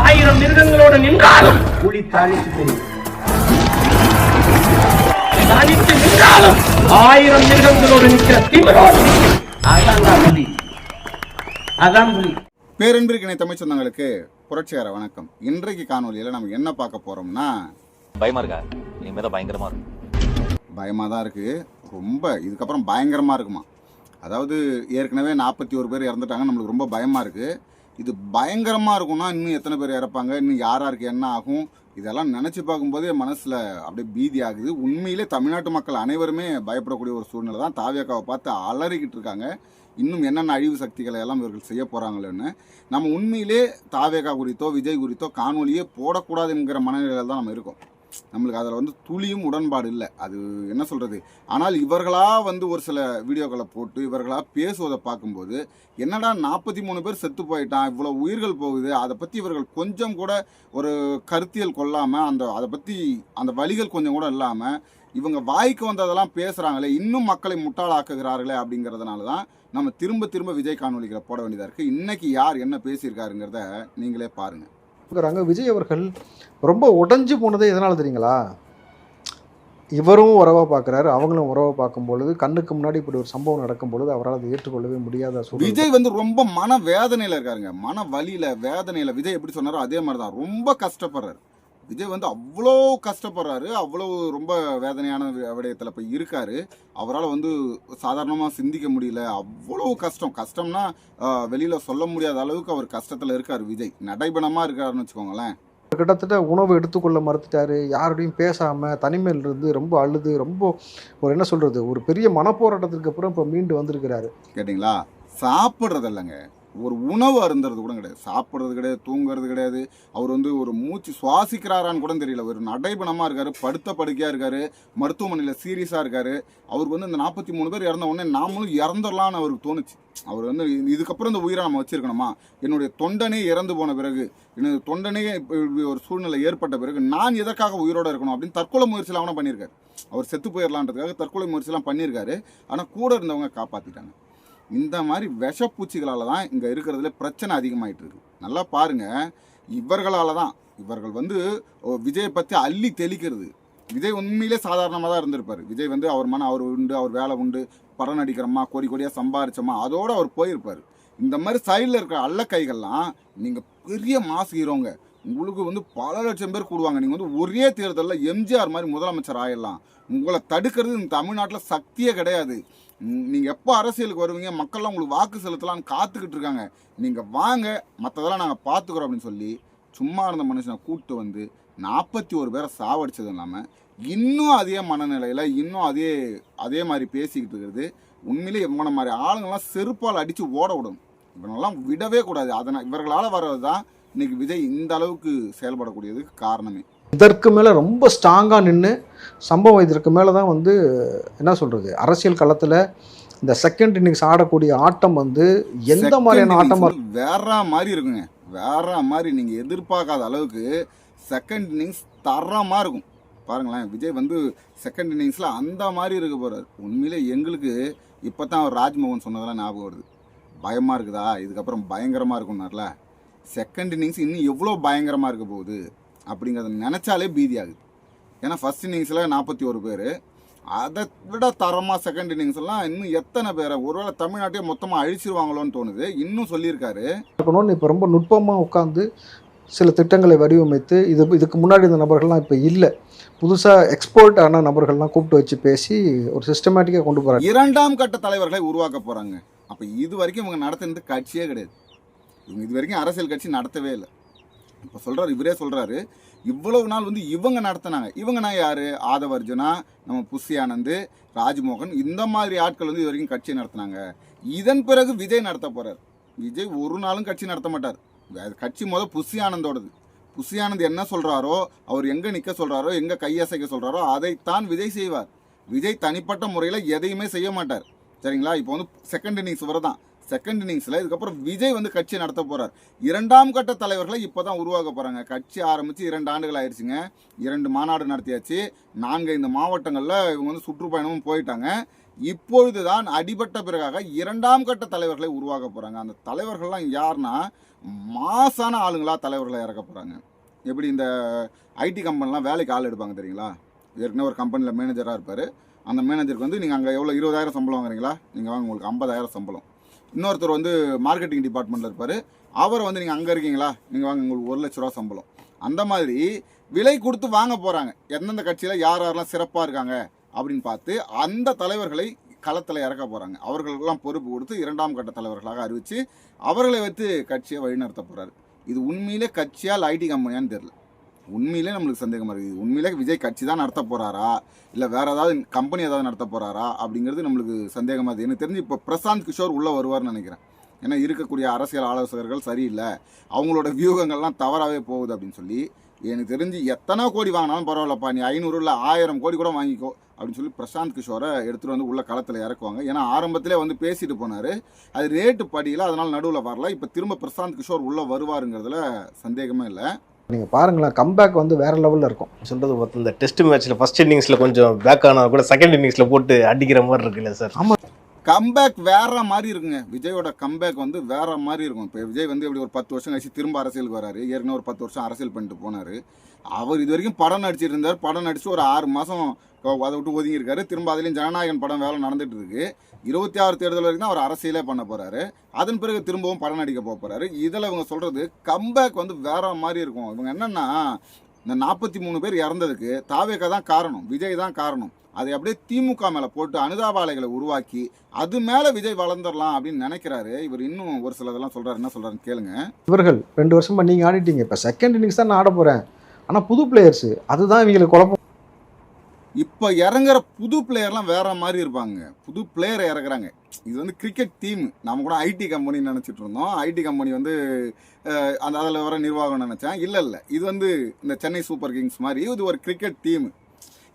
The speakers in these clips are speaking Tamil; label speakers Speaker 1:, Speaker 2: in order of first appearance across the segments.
Speaker 1: ஆயிரம் மிருகங்களோடு நின்றாலும் புலி தாளித்து தெரியும் தனித்து நின்றாலும் ஆயிரம் மிருகங்களோடு நிற்கிற திமிரோடு நிற்கும். அதான் புலி. அதான் புலி.
Speaker 2: பேரன்பிற்கு இணை தமிழ் சொந்தங்களுக்கு புரட்சிகர வணக்கம். இன்றைக்கு காணொலியில் நம்ம என்ன பார்க்க போறோம்னா
Speaker 3: பயமா இருக்கா? இனிமே தான் பயங்கரமா இருக்கும்.
Speaker 2: பயமாக தான் இருக்குது ரொம்ப இதுக்கப்புறம் பயங்கரமாக இருக்குமா? அதாவது ஏற்கனவே நாற்பத்தி ஒரு பேர் இறந்துட்டாங்க நம்மளுக்கு ரொம்ப பயமாக இருக்குது இது பயங்கரமாக இருக்கும்னா இன்னும் எத்தனை பேர் இறப்பாங்க? இன்னும் யார் யாருக்கு என்ன ஆகும்? இதெல்லாம் நினச்சி பார்க்கும்போதே மனசில் அப்படியே பீதி ஆகுது. உண்மையிலே தமிழ்நாட்டு மக்கள் அனைவருமே பயப்படக்கூடிய ஒரு சூழ்நிலை தான். தாவியக்காவை பார்த்து அலறிக்கிட்டு இருக்காங்க. இன்னும் என்னென்ன அழிவு சக்திகளை எல்லாம் இவர்கள் செய்ய போகிறாங்களேன்னு நம்ம உண்மையிலே தாவேகா குறித்தோ விஜய் குறித்தோ காணொலியே போடக்கூடாது என்கிற மனநிலையில் தான் நம்ம இருக்கோம். நம்மளுக்கு அதில் வந்து துளியும் உடன்பாடு இல்லை. அது என்ன சொல்கிறது ஆனால் இவர்களாக வந்து ஒரு சில வீடியோக்களை போட்டு இவர்களாக பேசுவதை பார்க்கும்போது என்னடா நாற்பத்தி மூணு பேர் செத்து போயிட்டான் இவ்வளோ உயிர்கள் போகுது அதை பற்றி இவர்கள் கொஞ்சம் கூட ஒரு கருத்தியல் கொள்ளாமல் அந்த அதை பற்றி அந்த வழிகள் கொஞ்சம் கூட இல்லாமல் இவங்க வாய்க்கு வந்ததெல்லாம் பேசுகிறாங்களே இன்னும் மக்களை முட்டாளாக்குகிறார்களே அப்படிங்கிறதுனால தான் நம்ம திரும்ப திரும்ப விஜய் காணொலிகளை போட வேண்டியதாக இருக்குது இன்றைக்கி யார் என்ன பேசியிருக்காருங்கிறத நீங்களே பாருங்கள்
Speaker 4: இருக்கிறாங்க விஜய் அவர்கள் ரொம்ப உடஞ்சி போனதே எதனால தெரியுங்களா? இவரும் உறவாக பார்க்குறாரு அவங்களும் உறவாக பார்க்கும் பொழுது கண்ணுக்கு முன்னாடி இப்படி ஒரு சம்பவம் நடக்கும் பொழுது அவரால் அதை ஏற்றுக்கொள்ளவே முடியாத சூழ்நிலை.
Speaker 2: விஜய் வந்து ரொம்ப மன வேதனையில் இருக்காருங்க. மன வலியில வேதனையில் விஜய் எப்படி சொன்னாரோ அதே மாதிரி தான் ரொம்ப கஷ்டப்படுறாரு. விஜய் வந்து அவ்வளோ கஷ்டப்படுறாரு அவ்வளோ ரொம்ப வேதனையான விடயத்துல போய் இருக்காரு. அவரால் வந்து சாதாரணமாக சிந்திக்க முடியல. அவ்வளோ கஷ்டம். கஷ்டம்னா வெளியில சொல்ல முடியாத அளவுக்கு அவர் கஷ்டத்துல இருக்காரு விஜய். நடைபணமா இருக்காருன்னு வச்சுக்கோங்களேன்.
Speaker 4: கிட்டத்தட்ட உணவு எடுத்துக்கொள்ள மறுத்துட்டாரு. யாரோடையும் பேசாம தனிமையில் இருந்து ரொம்ப அழுது ரொம்ப ஒரு என்ன சொல்றது ஒரு பெரிய மனப்போராட்டத்துக்கு அப்புறம் இப்போ மீண்டு வந்திருக்கிறாரு.
Speaker 2: கேட்டிங்களா? சாப்பிட்றது இல்லைங்க. ஒரு உணவு அருந்துறது கூட கிடையாது. சாப்பிட்றது கிடையாது தூங்குறது கிடையாது. அவர் வந்து ஒரு மூச்சு சுவாசிக்கிறாரான்னு கூட தெரியல. ஒரு நடைபணமாக இருக்காரு படுத்த படுக்கையாக இருக்காரு மருத்துவமனையில் சீரியஸாக இருக்காரு. அவருக்கு வந்து இந்த நாற்பத்தி மூணு பேர் இறந்த உடனே நாமளும் இறந்துடலாம்னு அவருக்கு தோணுச்சு. அவர் வந்து இதுக்கப்புறம் இந்த உயிரை நம்ம வச்சிருக்கணுமா? என்னுடைய தொண்டனே இறந்து போன பிறகு எனது தொண்டனே இப்போ இப்படி ஒரு சூழ்நிலை ஏற்பட்ட பிறகு நான் எதற்காக உயிரோட இருக்கணும் அப்படின்னு தற்கொலை முயற்சியில் அவனை பண்ணியிருக்காரு. அவர் செத்து போயிடலான்றதுக்காக தற்கொலை முயற்சிலாம் பண்ணியிருக்காரு. ஆனால் கூட இருந்தவங்க காப்பாற்றிட்டாங்க இந்த மாதிரி விஷப்பூச்சிகளால் தான் இங்கே இருக்கிறதுல பிரச்சனை அதிகமாகிட்டு இருக்கு நல்லா பாருங்கள் இவர்களால் தான் இவர்கள் வந்து ஓ, விஜயை பற்றி அள்ளி தெளிக்கிறது. விஜய் உண்மையிலே சாதாரணமாக தான் இருந்திருப்பார். விஜய் வந்து அவர் மன அவர் உண்டு அவர் வேலை உண்டு படம் நடிக்கிறோமா கோடி கோடியாக சம்பாரிச்சோமா அதோடு அவர் போயிருப்பார். இந்த மாதிரி சைடில் இருக்கிற அல்ல கைகள்லாம் நீங்கள் பெரிய மாசு ஹீரோங்க உங்களுக்கு வந்து பல லட்சம் பேர் கூடுவாங்க. நீங்கள் வந்து ஒரே தேர்தலில் எம்ஜிஆர் மாதிரி முதலமைச்சர் ஆயிடலாம். உங்களை தடுக்கிறது இந்த தமிழ்நாட்டில் சக்தியே கிடையாது. நீங்கள் எப்போ அரசியலுக்கு வருவீங்க மக்கள்லாம் உங்களுக்கு வாக்கு செலுத்தலாம்னு காத்துக்கிட்டு இருக்காங்க. நீங்கள் வாங்க மற்றதெல்லாம் நாங்கள் பார்த்துக்குறோம் அப்படின்னு சொல்லி சும்மா இருந்த மனுஷனை கூப்பிட்டு வந்து நாற்பத்தி ஒரு பேரை சாவடிச்சதும் இல்லாமல் இன்னும் அதே மனநிலையில் இன்னும் அதே அதே மாதிரி பேசிக்கிட்டு இருக்கிறது. உண்மையிலே இவனை மாதிரி ஆளுங்கள்லாம் செருப்பால் அடித்து ஓட விடும் இவனெல்லாம் விடவே கூடாது. அதனால் இவர்களால் வர்றது தான் இன்றைக்கி விஜய் இந்த அளவுக்கு செயல்படக்கூடியதுக்கு காரணமே.
Speaker 4: இதற்கு மேலே ரொம்ப ஸ்ட்ராங்காக நின்று சம்பவம் இதற்கு மேலே தான் வந்து என்ன சொல்கிறது அரசியல் களத்தில் இந்த செகண்ட் இன்னிங்ஸ் ஆடக்கூடிய ஆட்டம் வந்து எந்த மாதிரியான
Speaker 2: வந்து வேற மாதிரி இருக்குங்க. வேற மாதிரி நீங்க எதிர்பார்க்காத அளவுக்கு செகண்ட் இன்னிங்ஸ் தரமா இருக்கும். பாருங்களேன் விஜய் வந்து செகண்ட் இன்னிங்ஸ்ல அந்த மாதிரி இருக்க போறாரு. உண்மையிலே எங்களுக்கு இப்பதான் அவர் ராஜ்மோகன் சொன்னதெல்லாம் ஞாபகம் வருது. பயமா இருக்குதா? இதுக்கப்புறம் பயங்கரமா இருக்கும்னார்ல. செகண்ட் இன்னிங்ஸ் இன்னும் எவ்வளோ பயங்கரமா இருக்க போகுது? அப்படிங்கிறத நினைச்சாலே பீதி ஆகுது. ஏன்னா ஃபர்ஸ்ட் இன்னிங்ஸில் நாற்பத்தி ஒரு பேர். அதை விட தரமாக செகண்ட் இன்னிங்ஸ் எல்லாம் இன்னும் எத்தனை பேரை? ஒருவேளை தமிழ்நாட்டையே மொத்தமாக அழிச்சிருவாங்களோன்னு தோணுது. இன்னும் சொல்லியிருக்காரு.
Speaker 4: இருக்கணும்னு இப்போ ரொம்ப நுட்பமாக உட்காந்து சில திட்டங்களை வடிவமைத்து இது இதுக்கு முன்னாடி இந்த நபர்கள்லாம் இப்போ இல்லை. புதுசாக எக்ஸ்போர்ட் ஆன நபர்கள்லாம் கூப்பிட்டு வச்சு பேசி ஒரு சிஸ்டமேட்டிக்காக கொண்டு போகிறாங்க
Speaker 2: இரண்டாம் கட்ட தலைவர்களை உருவாக்க போறாங்க. அப்ப இது வரைக்கும் இவங்க நடத்தினது கட்சியே கிடையாது. இவங்க இது வரைக்கும் அரசியல் கட்சி நடத்தவே இல்லை. இப்போ சொல்கிறார் இவரே சொல்கிறாரு இவ்வளவு நாள் வந்து இவங்க நடத்தினாங்க. இவங்க நான் யார்? ஆதவர்ஜுனா நம்ம புஷி ஆனந்த் ராஜ்மோகன் இந்த மாதிரி ஆட்கள் வந்து இது வரைக்கும் கட்சி நடத்தினாங்க. இதன் பிறகு விஜய் நடத்த போகிறார் விஜய் ஒரு நாளும் கட்சி நடத்த மாட்டார். அது கட்சி மொதல் புஷி ஆனந்தோடது. புஷி ஆனந்த் என்ன சொல்கிறாரோ அவர் எங்கே நிற்க சொல்கிறாரோ எங்கே கையசைக்க சொல்கிறாரோ அதைத்தான் விஜய் செய்வார். விஜய் தனிப்பட்ட முறையில் எதையுமே செய்ய மாட்டார். சரிங்களா? இப்போ வந்து செகண்ட் இன்னிங்ஸ் வரதான் செகண்ட் இன்னிங்ஸில் இதுக்கப்புறம் விஜய் வந்து கட்சி நடத்த போகிறார் இரண்டாம் கட்ட தலைவர்களை இப்போ தான் உருவாக்க போகிறாங்க கட்சி ஆரம்பித்து இரண்டு ஆண்டுகள் ஆயிடுச்சுங்க. இரண்டு மாநாடு நடத்தியாச்சு. நாங்கள் இந்த மாவட்டங்களில் இவங்க வந்து சுற்றுப்பயணமும் போயிட்டாங்க. இப்பொழுதுதான் அடிபட்ட பிறகாக இரண்டாம் கட்ட தலைவர்களை உருவாக்க போகிறாங்க அந்த தலைவர்கள்லாம் யாருன்னா மாசான ஆளுங்களாக தலைவர்களை இறக்க போகிறாங்க எப்படி இந்த ஐடி கம்பெனிலாம் வேலைக்கு ஆள் எடுப்பாங்க தெரியுங்களா? ஏற்கனவே ஒரு கம்பெனியில் மேனேஜராக இருப்பார். அந்த மேனேஜருக்கு வந்து நீங்கள் அங்கே எவ்வளோ இருபதாயிரம் சம்பளம் வாங்குறீங்களா? நீங்கள் வாங்க உங்களுக்கு ஐம்பதாயிரம் சம்பளம். இன்னொருத்தர் வந்து மார்க்கெட்டிங் டிபார்ட்மெண்ட்டில் இருப்பார். அவரை வந்து நீங்கள் அங்கே இருக்கீங்களா? நீங்கள் வாங்க உங்களுக்கு ஒரு லட்ச ரூபா சம்பளம். அந்த மாதிரி விலை கொடுத்து வாங்க போகிறாங்க எந்தெந்த கட்சியில் யார் யாரெல்லாம் சிறப்பாக இருக்காங்க அப்படின்னு பார்த்து அந்த தலைவர்களை களத்தில் இறக்க போகிறாங்க அவர்களுக்கெல்லாம் பொறுப்பு கொடுத்து இரண்டாம் கட்ட தலைவர்களாக அறிவித்து அவர்களை வைத்து கட்சியை வழிநடத்த போகிறாரு இது உண்மையிலே கட்சியால் ஐடி கம்பெனியான்னு தெரியல. உண்மையிலே நம்மளுக்கு சந்தேகமாக இருக்குது உண்மையிலே விஜய் கட்சி தான் நடத்த போகிறாரா இல்லை வேறு ஏதாவது கம்பெனி ஏதாவது நடத்த போகிறாரா அப்படிங்கிறது நம்மளுக்கு சந்தேகமாக இருக்குது எனக்கு தெரிஞ்சு இப்போ பிரசாந்த் கிஷோர் உள்ளே வருவார்னு நினைக்கிறேன். ஏன்னா இருக்கக்கூடிய அரசியல் ஆலோசகர்கள் சரியில்லை. அவங்களோட வியூகங்கள்லாம் தவறாகவே போகுது அப்படின்னு சொல்லி எனக்கு தெரிஞ்சு எத்தனை கோடி வாங்கினாலும் பரவாயில்லப்பா நீ ஐநூறு இல்லை ஆயிரம் கோடி கூட வாங்கிக்கோ அப்படின்னு சொல்லி பிரசாந்த் கிஷோரை எடுத்துகிட்டு வந்து உள்ள களத்தில் இறக்குவாங்க. ஏன்னா ஆரம்பத்திலே வந்து பேசிட்டு போனார். அது ரேட்டு படியில் அதனால் நடுவில் வரல. இப்போ திரும்ப பிரசாந்த் கிஷோர் உள்ளே வருவாருங்கிறதுல சந்தேகமே இல்லை.
Speaker 4: நீங்கள் பாருங்களேன் கம்பேக் வந்து வேற லெவலில் இருக்கும்.
Speaker 5: சொல்றது பார்த்தா இந்த டெஸ்ட் மேட்ச்ல ஃபர்ஸ்ட் இன்னிங்ஸ்ல கொஞ்சம் பேக் ஆனா கூட செகண்ட் இன்னிங்ஸ்ல போட்டு அடிக்கிற மாதிரி இருக்குல்ல சார்
Speaker 2: கம்பேக் வேற மாதிரி இருக்குங்க. விஜயோட கம்பேக் வந்து வேற மாதிரி இருக்கும். இப்போ விஜய் வந்து எப்படி ஒரு பத்து வருஷம் கழிச்சு திரும்ப அரசியலுக்கு வராரு. ஏற்கனவே ஒரு பத்து வருஷம் அரசியல் பண்ணிட்டு போனார். அவர் இது வரைக்கும் படம் நடிச்சிட்டு இருந்தார். படம் நடிச்சு ஒரு ஆறு மாதம் அதை விட்டு ஒதுங்கியிருக்காரு. திரும்ப அதுலேயும் ஜனநாயகன் படம் வேலை நடந்துட்டு இருக்கு. இருபத்தி ஆறு தேர்தல் வரைக்கும் தான் அவர் அரசியலே பண்ண போறாரு. அதன் பிறகு திரும்பவும் படம் நடிக்க போக போறாரு. இதில் இவங்க சொல்றது கம்பேக் வந்து வேற மாதிரி இருக்கும். இவங்க என்னன்னா இந்த நாற்பத்தி மூணு பேர் இறந்ததுக்கு தாவேக்கா தான் காரணம் விஜய் தான் காரணம். அதை அப்படியே திமுக மேலே போட்டு அனுதாபாலைகளை உருவாக்கி அது மேலே விஜய் வளர்ந்துடலாம் அப்படின்னு நினைக்கிறாரு. இவர் இன்னும் ஒரு சிலதெல்லாம் சொல்கிறாரு என்ன சொல்கிறாருன்னு கேளுங்க.
Speaker 4: இவர்கள் ரெண்டு வருஷமாக நீங்கள் ஆடிட்டீங்க. இப்போ செகண்ட் இன்னிங்ஸ் தான் நான் ஆட போகிறேன் ஆனால் புது பிளேயர்ஸு அதுதான் இவங்களுக்கு குழப்பம்.
Speaker 2: இப்போ இறங்குற புது பிளேயர்லாம் வேற மாதிரி இருப்பாங்க. புது பிளேயரை இறக்குறாங்க. இது வந்து கிரிக்கெட் டீம் நம்ம கூட ஐடி கம்பெனின்னு நினச்சிட்டு இருந்தோம். ஐடி கம்பெனி வந்து அந்த அதில் வர நிர்வாகம் நினச்சேன். இல்லை இல்லை. இது வந்து இந்த சென்னை சூப்பர் கிங்ஸ் மாதிரி இது ஒரு கிரிக்கெட் டீம்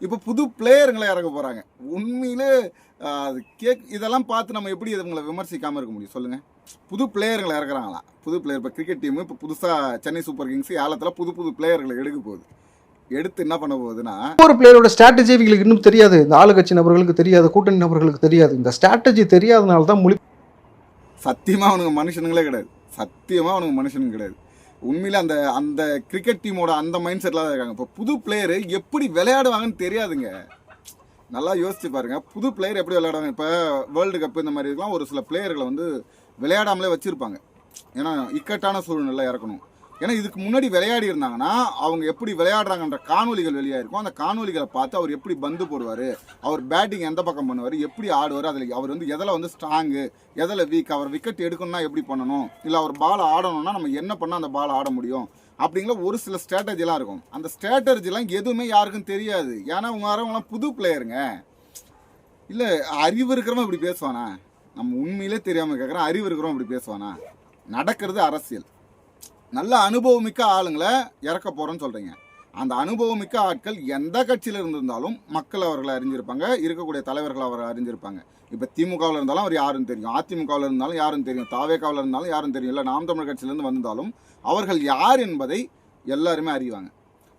Speaker 2: இப்போ புது பிளேயருங்களை இறக்க போகிறாங்க உண்மையிலே அது கேக் இதெல்லாம் பார்த்து நம்ம எப்படி இவங்களை விமர்சிக்காமல் இருக்க முடியும்? சொல்லுங்கள் புது பிளேயர்களை இறக்குறாங்களா? புது பிளேயர் இப்போ கிரிக்கெட் டீம் இப்போ புதுசாக சென்னை சூப்பர் கிங்ஸ் ஏலத்தில் புது புது பிளேயர்களை எடுக்க போகுது. எடுத்து என்ன பண்ண போகுதுன்னா
Speaker 4: ஒரு பிளேயரோட ஸ்ட்ராட்டஜி இவங்களுக்கு இன்னும் தெரியாது. இந்த ஆளுங்கட்சி நபர்களுக்கு தெரியாது கூட்டணி நபர்களுக்கு தெரியாது. இந்த ஸ்ட்ராட்டஜி தெரியாதனால தான் முழி
Speaker 2: சத்தியமா அவனுங்க மனுஷனுங்களே கிடையாது. சத்தியமா அவனுங்க மனுஷனுங்க கிடையாது. உண்மையில அந்த அந்த கிரிக்கெட் டீமோட அந்த மைண்ட் செட்டில் தான் இருக்காங்க. இப்போ புது பிளேயரு எப்படி விளையாடுவாங்கன்னு தெரியாதுங்க. நல்லா யோசிச்சு பாருங்க. புது பிளேயர் எப்படி விளையாடுவாங்க? இப்போ வேர்ல்டு கப் இந்த மாதிரி இருக்கலாம் ஒரு சில பிளேயர்களை வந்து விளையாடாமலே வச்சிருப்பாங்க. ஏன்னா இக்கட்டான சூழ்நிலை இறக்கணும். ஏன்னா இதுக்கு முன்னாடி விளையாடி இருந்தாங்கன்னா அவங்க எப்படி விளையாடுறாங்கன்ற காணொலிகள் வெளியாயிருக்கும் அந்த காணொலிகளை பார்த்து அவர் எப்படி பந்து போடுவார் அவர் பேட்டிங் எந்த பக்கம் பண்ணுவார் எப்படி ஆடுவார் அதில் அவர் வந்து எதில் வந்து ஸ்ட்ராங்கு எதில் வீக் அவர் விக்கெட் எடுக்கணும்னா எப்படி பண்ணணும் இல்லை அவர் பால் ஆடணும்னா நம்ம என்ன பண்ணால் அந்த பால் ஆட முடியும் அப்படிங்கிற ஒரு சில ஸ்ட்ராட்டஜிலாம் இருக்கும். அந்த ஸ்ட்ராட்டஜிலாம் எதுவுமே யாருக்கும் தெரியாது. ஏன்னா அவங்க வரவங்களாம் புது பிளேயருங்க இல்லை அறிவு இருக்கிறவன் இப்படி பேசுவானா? நம்ம உண்மையிலே தெரியாமல் கேட்குறேன் அறிவு இருக்கிறவன் இப்படி பேசுவானா? நடக்கிறது அரசியல். நல்ல அனுபவமிக்க ஆளுங்களை இறக்க போகிறோன்னு சொல்கிறீங்க அந்த அனுபவமிக்க ஆட்கள் எந்த கட்சியில் இருந்திருந்தாலும் மக்கள் அவர்களை அறிஞ்சிருப்பாங்க இருக்கக்கூடிய தலைவர்கள் அவரை அறிஞ்சிருப்பாங்க. இப்போ திமுகவில் இருந்தாலும் அவர் யாருன்னு தெரியும். அதிமுகவில் இருந்தாலும் யாருன்னு தெரியும். தாவேக்காவில் இருந்தாலும் யாரும் தெரியும். இல்லை நாம் தமிழ் கட்சியிலேருந்து வந்திருந்தாலும் அவர்கள் யார் என்பதை எல்லாருமே அறிவாங்க.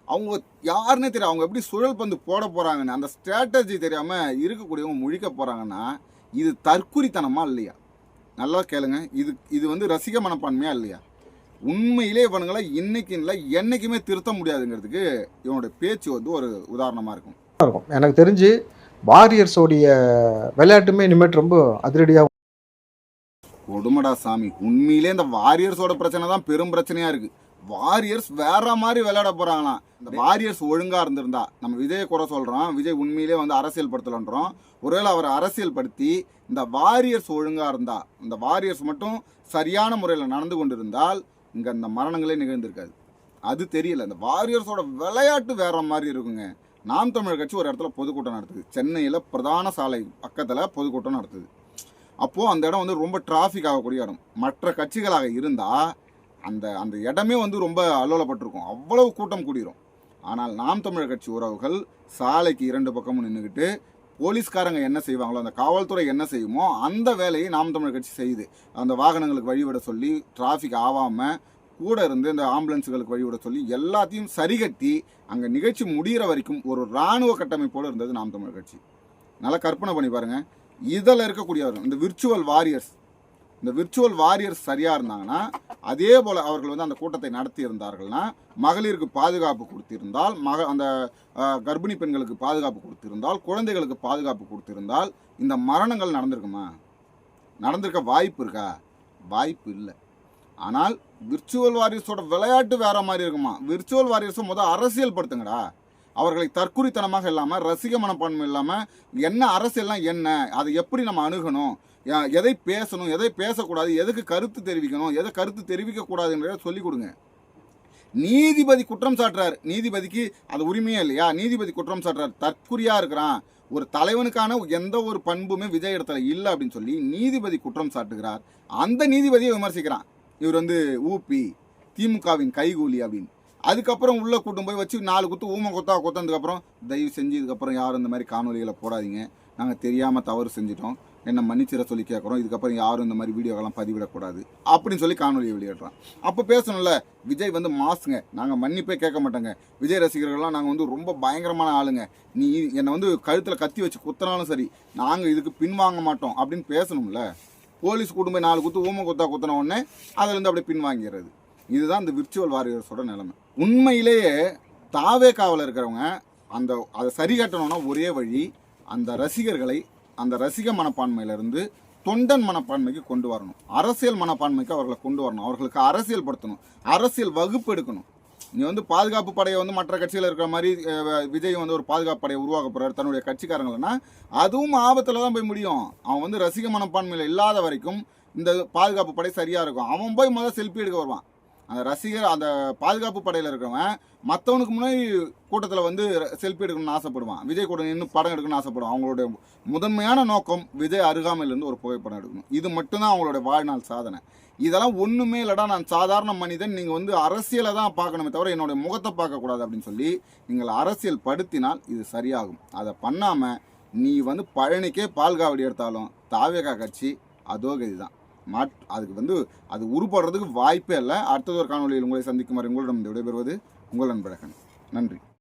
Speaker 2: அவங்க யாருன்னே தெரியும் அவங்க எப்படி சுழல் பந்து போட போகிறாங்கன்னு அந்த ஸ்ட்ராட்டஜி தெரியாமல் இருக்கக்கூடியவங்க முழிக்க போகிறாங்கன்னா இது தற்குறித்தனமா இல்லையா? நல்லா கேளுங்க. இது இது வந்து ரசிக மனப்பான்மையா இல்லையா? உண்மையிலே இவனுங்களை இன்னைக்கு இல்லை என்னைக்குமே திருத்த முடியாதுங்கிறதுக்கு இவனுடைய பேச்சு வந்து ஒரு உதாரணமாக இருக்கும்.
Speaker 4: இருக்கும். எனக்கு தெரிஞ்சு வாரியர்ஸோடைய விளையாட்டுமே இனிமேட்டு ரொம்ப அதிரடியாக
Speaker 2: கொடுமடா சாமி. உண்மையிலே இந்த வாரியர்ஸோட பிரச்சனை தான் பெரும் பிரச்சனையா இருக்கு. வாரியர்ஸ் வேற மாதிரி விளையாட போறாங்களாம். இந்த வாரியர்ஸ் ஒழுங்கா இருந்திருந்தா நம்ம விஜய் குறை சொல்றோம் விஜய் உண்மையிலே வந்து அரசியல் படுத்தலன்றோம் ஒருவேளை அவர் அரசியல் படுத்தி இந்த வாரியர்ஸ் ஒழுங்கா இருந்தா இந்த வாரியர்ஸ் மட்டும் சரியான முறையில் நடந்து கொண்டிருந்தால் இங்கே இந்த மரணங்களே நிகழ்ந்திருக்காது. அது தெரியல. இந்த வாரியர்ஸோட விளையாட்டு வேற மாதிரி இருக்குங்க. நாம் தமிழர் கட்சி ஒரு இடத்துல பொதுக்கூட்டம் நடத்துது. சென்னையில் பிரதான சாலை பக்கத்தில் பொதுக்கூட்டம் நடத்துது. அப்போது அந்த இடம் வந்து ரொம்ப டிராஃபிக் ஆகக்கூடிய இடம். மற்ற கட்சிகளாக இருந்தால் அந்த அந்த இடமே வந்து ரொம்ப அல்லோலப்பட்டிருக்கும். அவ்வளவு கூட்டம் கூடிரும். ஆனால் நாம் தமிழர் கட்சி உறவுகள் சாலைக்கு இரண்டு பக்கமும் நின்றுக்கிட்டு போலீஸ்காரங்க என்ன செய்வாங்களோ அந்த காவல்துறை என்ன செய்யுமோ அந்த வேலையை நாம் தமிழர் கட்சி செய்யுது. அந்த வாகனங்களுக்கு வழிவிட சொல்லி டிராஃபிக் ஆகாமல் கூட இருந்து இந்த ஆம்புலன்ஸுகளுக்கு வழிவிட சொல்லி எல்லாத்தையும் சரிகட்டி அங்கே நிகழ்ச்சி முடிகிற வரைக்கும் ஒரு இராணுவ கட்டமைப்போடு இருந்தது நாம் தமிழர் கட்சி. நல்லா கற்பனை பண்ணி பாருங்கள் இதில் இருக்கக்கூடியவர்கள் இந்த விர்ச்சுவல் வாரியர்ஸ் இந்த விர்ச்சுவல் வாரியர்ஸ் சரியாக இருந்தாங்கன்னா அதே போல் அவர்கள் வந்து அந்த கூட்டத்தை நடத்தி இருந்தார்கள்னா மகளிருக்கு பாதுகாப்பு கொடுத்திருந்தால் மக அந்த கர்ப்பிணி பெண்களுக்கு பாதுகாப்பு கொடுத்திருந்தால் குழந்தைகளுக்கு பாதுகாப்பு கொடுத்திருந்தால் இந்த மரணங்கள் நடந்திருக்குமா? நடந்திருக்க வாய்ப்பு இருக்கா? வாய்ப்பு இல்லை. ஆனால் விர்ச்சுவல் வாரியர்ஸோட விளையாட்டு வேற மாதிரி இருக்குமா? விர்ச்சுவல் வாரியர்ஸும் முதல் அரசியல் படுத்துங்கடா அவர்களை தற்குறித்தனமாக இல்லாமல் ரசிக மனப்பான்மை இல்லாமல் என்ன அரசியல்லாம் என்ன? அதை எப்படி நம்ம அணுகணும்? எதை பேசணும் எதை பேசக்கூடாது எதுக்கு கருத்து தெரிவிக்கணும் எதை கருத்து தெரிவிக்கக்கூடாதுன்றத சொல்லிக் கொடுங்க. நீதிபதி குற்றம் சாட்டுறார். நீதிபதிக்கு அது உரிமையே இல்லையா? நீதிபதி குற்றம் சாட்டுறார். தற்குறியாக இருக்கிறான். ஒரு தலைவனுக்கான எந்த ஒரு பண்புமே விஜய் இடத்துல இல்லை அப்படின்னு சொல்லி நீதிபதி குற்றம் சாட்டுகிறார். அந்த நீதிபதியை விமர்சிக்கிறான். இவர் வந்து ஊபி திமுகவின் கைகூலி அப்படின்னு அதுக்கப்புறம் உள்ள கூட்டும் போய் வச்சு நாலு குத்து ஊமை கொத்தா கொத்தனதுக்கப்புறம் தயவு செஞ்சு இதுக்கப்புறம் யாரும் இந்த மாதிரி காணொலிகளை போடாதீங்க. நாங்கள் தெரியாமல் தவறு செஞ்சிட்டோம். என்னை மன்னிச்சிட சொல்லி கேட்குறோம் இதுக்கப்புறம் யாரும் இந்த மாதிரி வீடியோக்கெல்லாம் பதிவிடக்கூடாது அப்படின்னு சொல்லி காணொலியை வெளியிடுறான். அப்போ பேசணும்ல விஜய் வந்து மாசுங்க. நாங்கள் மன்னிப்பே கேட்க மாட்டோங்க. விஜய் ரசிகர்கள்லாம் நாங்கள் வந்து ரொம்ப பயங்கரமான ஆளுங்க. நீ என்னை வந்து கழுத்தில் கத்தி வச்சு குத்தினாலும் சரி நாங்கள் இதுக்கு பின்வாங்க மாட்டோம் அப்படின்னு பேசணும்ல. போலீஸ் குடும்பம் நாலு குத்து ஊமை குத்தா குத்தின உடனே அதுலேருந்து அப்படியே பின்வாங்கிறது. இதுதான் இந்த விர்ச்சுவல் வாரியர்ஸோட நிலைமை. உண்மையிலேயே தாவே காவலில் இருக்கிறவங்க அந்த அதை சரி கட்டணும்னா ஒரே வழி அந்த ரசிகர்களை அந்த ரசிக மனப்பான்மையிலிருந்து தொண்டன் மனப்பான்மைக்கு கொண்டு வரணும். அரசியல் மனப்பான்மைக்கு அவர்களை கொண்டு வரணும். அவர்களுக்கு அரசியல் படுத்தணும். அரசியல் வகுப்பு எடுக்கணும். நீ வந்து பாதுகாப்பு படையை வந்து மற்ற கட்சியில் இருக்கிற மாதிரி விஜய் வந்து ஒரு பாதுகாப்பு படையை உருவாக்க போகிறார் தன்னுடைய கட்சிக்காரங்களா அதுவும் ஆபத்தில் தான் போய் முடியும். அவன் வந்து ரசிக மனப்பான்மையில் இல்லாத வரைக்கும் இந்த பாதுகாப்பு படை சரியாக இருக்கும். அவன் போய் முதல்ல செல்ஃபி எடுக்க வருவான். அந்த ரசிகர் அந்த பாதுகாப்பு படையில் இருக்கிறவன் மற்றவனுக்கு முன்னாடி கூட்டத்தில் வந்து செல்ஃபி எடுக்கணும்னு ஆசைப்படுவான். விஜய் கூட நின்று படம் எடுக்கணும்னு ஆசைப்படுவான். அவங்களுடைய முதன்மையான நோக்கம் விஜய் அருகாமையிலேருந்து ஒரு புகைப்படம் எடுக்கணும். இது மட்டும்தான் அவங்களுடைய வாழ்நாள் சாதனை. இதெல்லாம் ஒன்றுமே இல்லைடா நான் சாதாரண மனிதன் நீங்கள் வந்து அரசியலை தான் பார்க்கணுமே தவிர என்னுடைய முகத்தை பார்க்கக்கூடாது அப்படின்னு சொல்லி நீங்கள் அரசியல் படுத்தினால் இது சரியாகும். அதை பண்ணாமல் நீ வந்து பழனிக்கே பால் காவடி எடுத்தாலும் தாவேகா கட்சி அதோ கதி தான் மாட் அதுக்கு வந்து அது உருப்படுறதுக்கு வாய்ப்பே இல்லை. அடுத்தது ஒரு காணொலியில் உங்களை சந்திக்கும் வரை உங்களிடம் விடைபெறுவது உங்கள் நண்பழகன் நன்றி.